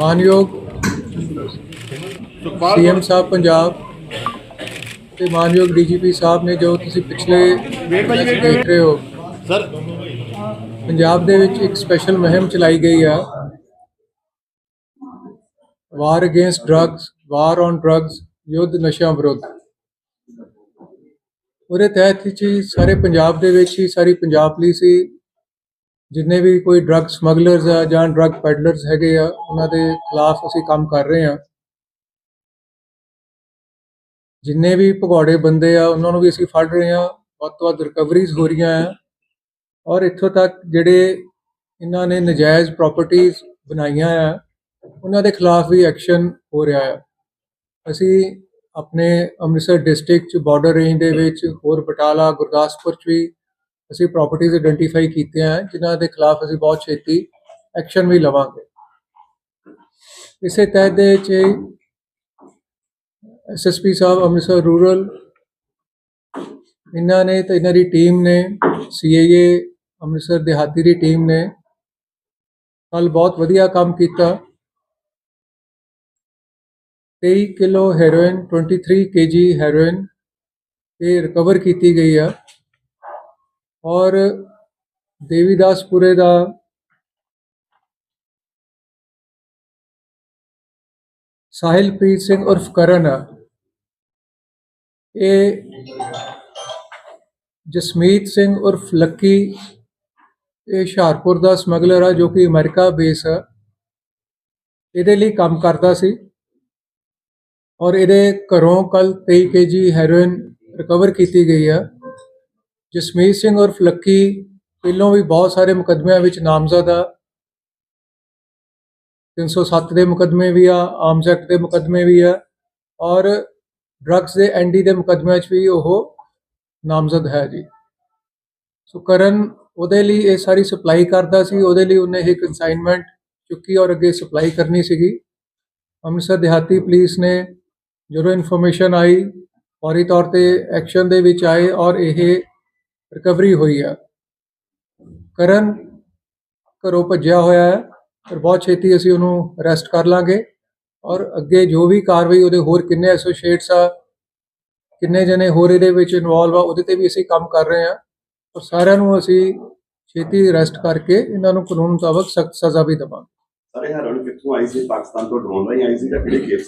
ਮਾਨਯੋਗ ਸੁਖਪਾਲ ਸੀਐਮ ਸਾਹਿਬ ਪੰਜਾਬ ਤੇ ਮਾਨਯੋਗ ਡੀਜੀਪੀ ਸਾਹਿਬ ਨੇ ਜੋ ਤੁਸੀਂ ਪਿਛਲੇ ਦੇਖ ਰਹੇ ਹੋ। ਸਰ। ਪੰਜਾਬ ਦੇ ਵਿੱਚ ਇੱਕ ਸਪੈਸ਼ਲ ਮੁਹਿੰਮ ਚਲਾਈ ਗਈ ਆ। War against drugs war on drugs ਯੁੱਧ ਨਸ਼ਿਆਂ ਵਿਰੁੱਧ। ਉਹਦੇ ਤਹਿਤ ਹੀ ਸਾਰੇ ਪੰਜਾਬ ਦੇ ਵਿੱਚ ਹੀ ਸਾਰੀ ਪੰਜਾਬ ਪੁਲਿਸ ਹੀ ਜਿੰਨੇ ਵੀ ਕੋਈ ਡਰੱਗ ਸਮਗਲਰਸ ਆ ਜਾਂ ਡਰੱਗ ਪੈਡਲਰਸ ਹੈਗੇ ਆ, ਉਹਨਾਂ ਦੇ ਖਿਲਾਫ ਅਸੀਂ ਕੰਮ ਕਰ ਰਹੇ ਆ ਜਿੰਨੇ ਵੀ ਭਗੌੜੇ ਬੰਦੇ ਆ, ਉਹਨਾਂ ਨੂੰ ਵੀ ਅਸੀਂ ਫੜ ਰਹੇ ਆ ਵੱਧ ਤੋਂ ਵੱਧ ਰਿਕਵਰੀਜ਼ ਹੋ ਰਹੀਆਂ ਆ। ਔਰ ਇੱਥੋਂ ਤੱਕ ਜਿਹੜੇ ਇਹਨਾਂ ਨੇ ਨਜਾਇਜ਼ ਪ੍ਰਾਪਰਟੀਆਂ ਬਣਾਈਆਂ ਆ, ਉਹਨਾਂ ਦੇ ਖਿਲਾਫ ਵੀ ਐਕਸ਼ਨ ਹੋ ਰਿਹਾ ਆ। ਅਸੀਂ ਆਪਣੇ ਅੰਮ੍ਰਿਤਸਰ ਡਿਸਟ੍ਰਿਕਟ ਚ ਬਾਰਡਰ ਰੇਂਜ ਦੇ ਵਿੱਚ ਹੋਰ ਬਟਾਲਾ, ਗੁਰਦਾਸਪੁਰ ਚ ਵੀ ਅਸੀਂ ਪ੍ਰਾਪਰਟੀਆਂ ਆਇਡੈਂਟੀਫਾਈ ਕੀਤੀਆਂ ਹੈ, ਜਿਨ੍ਹਾਂ ਦੇ ਖਿਲਾਫ ਅਸੀਂ ਬਹੁਤ ਛੇਤੀ ਐਕਸ਼ਨ ਵੀ ਲਵਾਂਗੇ। ਇਸੇ ਤਹਿਤ ਦੇ ਵਿੱਚ ਐਸਐਸਪੀ ਸਾਹਿਬ ਅੰਮ੍ਰਿਤਸਰ ਰੂਰਲ ਇਹਨਾਂ ਨੇ ਤੇ ਇਹਨਾਂ ਦੀ ਟੀਮ ਨੇ ਸੀਏਏ ਅੰਮ੍ਰਿਤਸਰ ਦਿਹਾਤੀ ਦੀ ਟੀਮ ਨੇ ਕੱਲ ਬਹੁਤ ਵਧੀਆ ਕੰਮ ਕੀਤਾ। 23 ਕਿਲੋ ਹੈਰੋਇਨ 23 ਕੇਜੀ ਹੈਰੋਇਨ ਇਹ ਰਿਕਵਰ ਕੀਤੀ ਗਈ ਆ। ਔਰ ਦੇਵੀਦਾਸਪੁਰੇ ਦਾ ਸਾਹਿਲਪ੍ਰੀਤ ਸਿੰਘ ਉਰਫ ਕਰਨ ਆ, ਇਹ ਜਸਮੀਤ ਸਿੰਘ ਉਰਫ ਲੱਕੀ, ਇਹ ਹੁਸ਼ਿਆਰਪੁਰ ਦਾ ਸਮਗਲਰ ਆ ਜੋ ਕਿ ਅਮਰੀਕਾ ਬੇਸ ਆ। ਇਹਦੇ ਲਈ ਕੰਮ ਕਰਦਾ ਸੀ ਔਰ ਇਹਦੇ ਘਰੋਂ ਕੱਲ 23 ਕੇਜੀ ਹੈਰੋਇਨ ਰਿਕਵਰ ਕੀਤੀ ਗਈ ਆ। ਜਸਮੀਤ ਸਿੰਘ ਉਰਫ ਲੱਕੀ, ਪਹਿਲੋਂ ਵੀ ਬਹੁਤ ਸਾਰੇ ਮੁਕੱਦਮਿਆਂ ਵਿੱਚ ਨਾਮਜ਼ਦ ਆ। 307 ਦੇ ਮੁਕੱਦਮੇ ਵੀ ਆ ਆਰਮਸ ਐਕਟ ਦੇ ਮੁਕੱਦਮੇ ਵੀ ਆ ਔਰ ਡਰੱਗਸ ਦੇ ਐਨਡੀ ਦੇ ਮੁਕੱਦਮਿਆਂ 'ਚ ਵੀ ਉਹ ਨਾਮਜ਼ਦ ਹੈ ਜੀ। ਸੋ ਕਰਨ ਉਹਦੇ ਲਈ ਇਹ ਸਾਰੀ ਸਪਲਾਈ ਕਰਦਾ ਸੀ, ਉਹਦੇ ਲਈ ਉਹਨੇ ਇਹ ਕਨਸਾਈਨਮੈਂਟ ਚੁੱਕੀ ਔਰ ਅੱਗੇ ਸਪਲਾਈ ਕਰਨੀ ਸੀਗੀ। ਅੰਮ੍ਰਿਤਸਰ ਦਿਹਾਤੀ ਪੁਲਿਸ ਨੇ ਜਦੋਂ ਇਨਫੋਰਮੇਸ਼ਨ ਆਈ, ਫੌਰੀ ਤੌਰ ਤੇ ਐਕਸ਼ਨ ਦੇ ਵਿੱਚ ਆਏ ਔਰ ਇਹ ਰਿਕਵਰੀ ਹੋਈ ਆ ਕਰਨ ਘਰੋਂ ਭੱਜਿਆ ਹੋਇਆ ਹੈ ਪਰ ਬਹੁਤ ਛੇਤੀ ਅਸੀਂ ਉਹਨੂੰ ਅਰੈਸਟ ਕਰ ਲਾਂਗੇ ਔਰ ਅੱਗੇ ਜੋ ਵੀ ਕਾਰਵਾਈ ਉਹਦੇ ਹੋਰ ਕਿੰਨੇ ਐਸੋਸੀਏਟਸ ਆ, ਕਿੰਨੇ ਜਣੇ ਹੋਰ ਇਹਦੇ ਵਿੱਚ ਇਨਵੋਲਵ ਆ, ਉਹਦੇ ਤੇ ਵੀ ਅਸੀਂ ਕੰਮ ਕਰ ਰਹੇ ਹਾਂ। ਔਰ ਸਾਰਿਆਂ ਨੂੰ ਅਸੀਂ ਛੇਤੀ ਅਰੈਸਟ ਕਰਕੇ ਇਹਨਾਂ ਨੂੰ ਕਾਨੂੰਨ ਮੁਤਾਬਕ ਸਖਤ ਸਜ਼ਾ ਵੀ ਦੇਵਾਂਗੇ। ਸਾਰੇ ਹੈਰੋਇਨ ਕਿੱਥੋਂ ਆਈ ਸੀ? ਪਾਕਿਸਤਾਨ ਤੋਂ ਡਰੋਨ ਰਾਹੀਂ ਆਈ ਸੀ ਜਾਂ ਕਿਹੜੇ ਕੇਸ